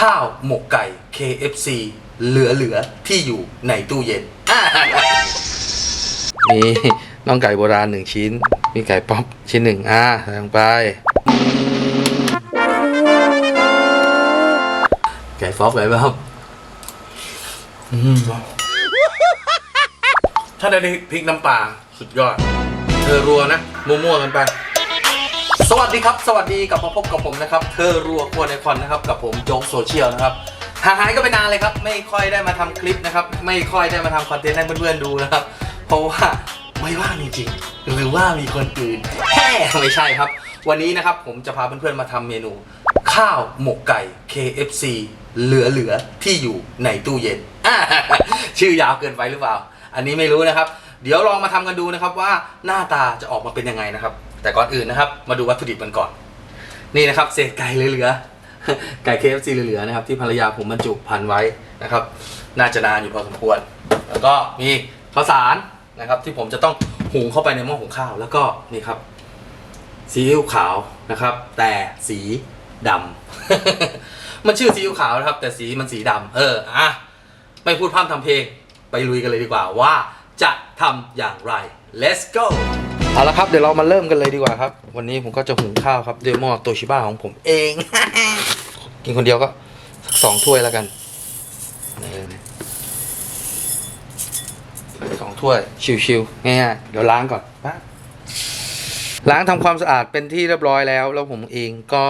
ข้าวหมกไก่ KFC เหลือเหลือๆที่อยู่ในตู้เย็นอ่ามีน่องไก่โบราณหนึ่งชิ้น มีไก่ป๊อปชิ้นหนึ่งอ่าใส่ลงไป ไก่ฟอกเลยป่ะครับอืมถ้าได้พริกน้ำปลาสุดยอด เธอรัวนะ มั่วๆกันไป สวัสดีครับ สวัสดีกลับมาพบกับผมนะครับ เธอรัวครัวในคอนนะครับ กับผมโจ๊กโซเชียลนะครับห่างหายก็ไปนานเลยครับ ไม่ค่อยได้มาทำคลิปนะครับ ไม่ค่อยได้มาทำคอนเทนต์ให้เพื่อนๆดูนะครับ เพราะว่าไม่ว่างจริงๆหรือว่ามีคนอื่นแฮ่ไม่ใช่ครับ วันนี้นะครับผมจะพาเพื่อนๆมาทำเมนู ข้าวหมกไก่ KFC เหลือๆที่อยู่ในตู้เย็นอ่าชื่อยาวเกินไปหรือเปล่า อันนี้ไม่รู้นะครับ เดี๋ยวลองมาทำกันดูนะครับว่าหน้าตาจะออกมาเป็นยังไงนะครับ แต่ก่อนอื่นนะครับ มาดูวัตถุดิบกันก่อน นี่นะครับเศษไก่เหลือๆไก่ KFC เหลือๆนะครับ ที่ภรรยาผมบรรจุพันไว้นะครับ น่าจะนานอยู่พอสมควร แล้วก็มีข้าวสารนะครับ ที่ผมจะต้องหุงเข้าไปในหม้อหุงข้าว แล้วก็นี่ครับซีอิ๊วขาวนะครับ แต่สีดำมันชื่อซีอิ๊วขาวนะครับ แต่สีมันสีดำเอออะไม่พูดพร่ำทำเพลงไปลุยกันเลยดีกว่าว่าจะทำอย่างไร let's go เอาละครับเดี๋ยวเรามาเริ่มกันเลยดีกว่าครับ วันนี้ผมก็จะหุงข้าวครับด้วยหม้อโตชิบ้าของผมเอง กินคนเดียวก็สักสองถ้วยแล้วกันสองถ้วยชิวๆง่ายๆเดี๋ยวล้างก่อนล้างทำความสะอาดเป็นที่เรียบร้อยแล้ว แล้วผมเองก็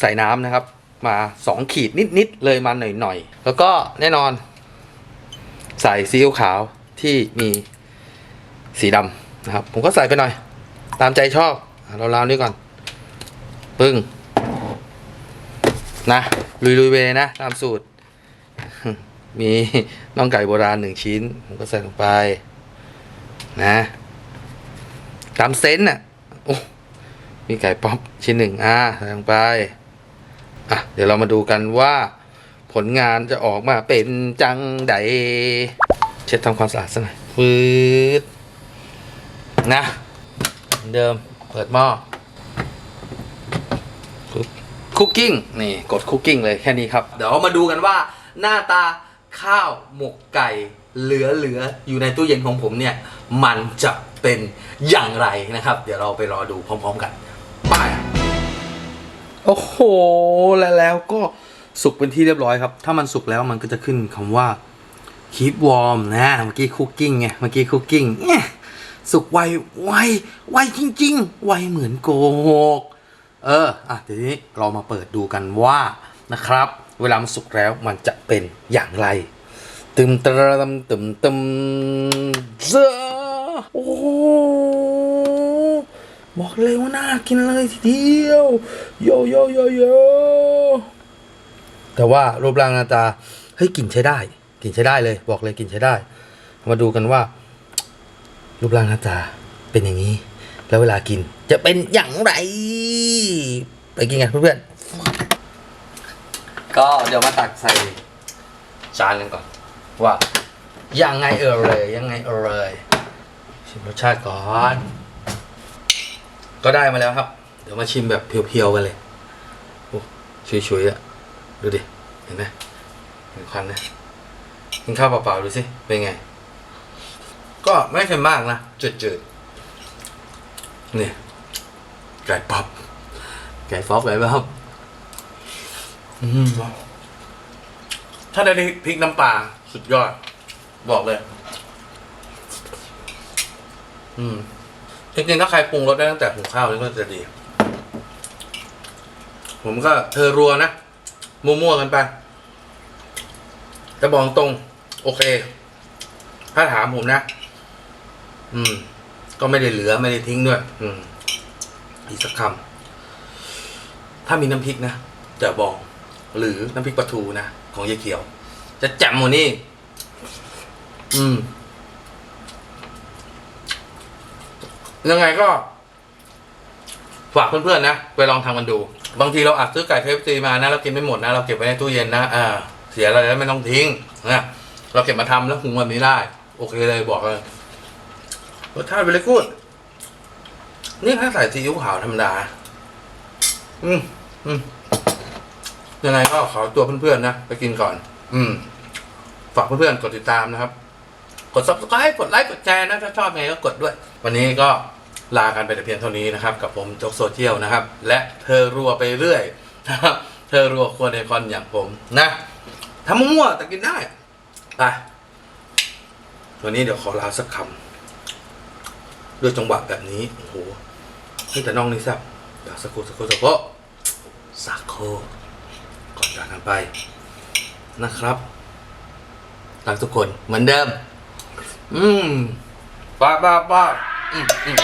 ใส่น้ำนะครับ มาสองขีดนิดๆเลยมาหน่อยๆแล้วก็แน่นอน ใส่ซีอิ๊วขาวที่มีสีดำ นะครับ ผมก็ใส่ไปหน่อย ตามใจชอบเราลาวนี่ก่อน ปึ้ง นะ ลุยๆเวนะ ตามสูตร มีน่องไก่โบราณหนึ่งชิ้น ผมก็ใส่ลงไป นะ ตามเซนน่ะโอ้มีไก่ป๊อปชิ้นหนึ่งอ่าใส่ลงไป อะ เดี๋ยวเรามาดูกันว่า ผลงานจะออกมาเป็นจังใด เช็ดทำความสะอาดซะหน่อยฟืด นะเหมือนเดิมเปิดหม้อคุกกิ้งนี่กดคุกกิ้งเลยแค่นี้ครับ เดี๋ยวมาดูกันว่าหน้าตาข้าวหมกไก่เหลือเหลือๆอยู่ในตู้เย็นของผมเนี่ย มันจะเป็นอย่างไรนะครับ เดี๋ยวเราไปรอดูพร้อม ๆ กันไปโอ้โหแล้วแล้วก็สุกเป็นที่เรียบร้อยครับ ถ้ามันสุกแล้วมันก็จะขึ้นคำว่า keep warm นะเมื่อกี้คุกกิ้งไงเมื่อกี้คุกกิ้งเนี่ย สุกไวไวไวจริง ๆ ไวเหมือนโกหกเอออะทีนี้เรามาเปิดดูกันว่านะครับ เวลามันสุกแล้วมันจะเป็นอย่างไร ตึมตรมตึมตึมเจ้าโอ้โหบอกเลยว่าน่ากินเลยทีเดียวโยโยโยโยแต่ว่ารูปร่างหน้าตาเฮ้ยกลิ่นใช้ได้กลิ่นใช้ได้เลย บอกเลยกลิ่นใช้ได้ มาดูกันว่า รูปร่างหน้าตาเป็นอย่างนี้ แล้วเวลากินจะเป็นอย่างไร ไปกินกันเพื่อนๆ ก็เดี๋ยวมาตักใส่จานกันก่อน ว่ายังไงเออเลยยังไงเออเลยชิมรสชาติก่อน ก็ได้มาแล้วครับ เดี๋ยวมาชิมแบบเพียวๆกันเลยโอ้ชุยๆอะดูดิ เห็นไหมเห็นควันนะกินข้าวเปล่าๆดูสิเป็นไง ก็ไม่เค็มมากนะจืดๆนี่ไก่ป๊อปไก่ฟอกเลยป่ะครับอืมถ้าได้พริกน้ำปลาสุดยอด บอกเลย อืมจริงๆถ้าใครปรุงรสได้ตั้งแต่หุงข้าวนี่ก็จะดี ผมก็เธอรัวนะ มั่วๆกันไปแต่บอกตรง โอเค ถ้าถามผมนะ อืม ก็ไม่ได้เหลือไม่ได้ทิ้งด้วย อืม อีกสักคำถ้ามีน้ำพริกนะจะบอกหรือน้ำพริกปลาทูนะของยายเขียว จะแจ่มหมดนี่อืม ยังไงก็ ฝากเพื่อนๆนะไปลองทำกันดู บางทีเราอาจซื้อไก่เคฟซีมานะเรากินไม่หมดนะเราเก็บไว้ในตู้เย็นนะอ่าเสียอะไรแล้วไม่ต้องทิ้งนะเราเก็บมาทำแล้วหุงแบบนี้ได้ โอเคเลยบอกเลย รสชาติเป็นเลยกูดนี่ถ้าใส่ซีอิ๊วขาวธรรมดา อืมอืมยังไงก็ขอตัวเพื่อนๆนะ ไปกินก่อน อืม ฝากเพื่อนๆกดติดตามนะครับ กด subscribe กดไลค์กดแชร์นะถ้าชอบไงก็กดด้วย วันนี้ก็ลากันไปแต่เพียงเท่านี้นะครับ กับผมจกโซเชียลนะครับ และเธอรัวไปเรื่อยนะครับ เธอรัวควรในคอนอย่างผมนะทำมั่วๆแต่กินได้ไปวันนี้เดี๋ยวขอลาสักคำ ด้วยจังหวะแบบนี้โอ้โหให้แต่น้องนี่แซ่บเดี๋ยวสักครู่สักครู่สักครู่สักครู่ก่อนจากกันไปนะครับรักทุกคนเหมือนเดิม อืมป้าป้าป้าอืมอืม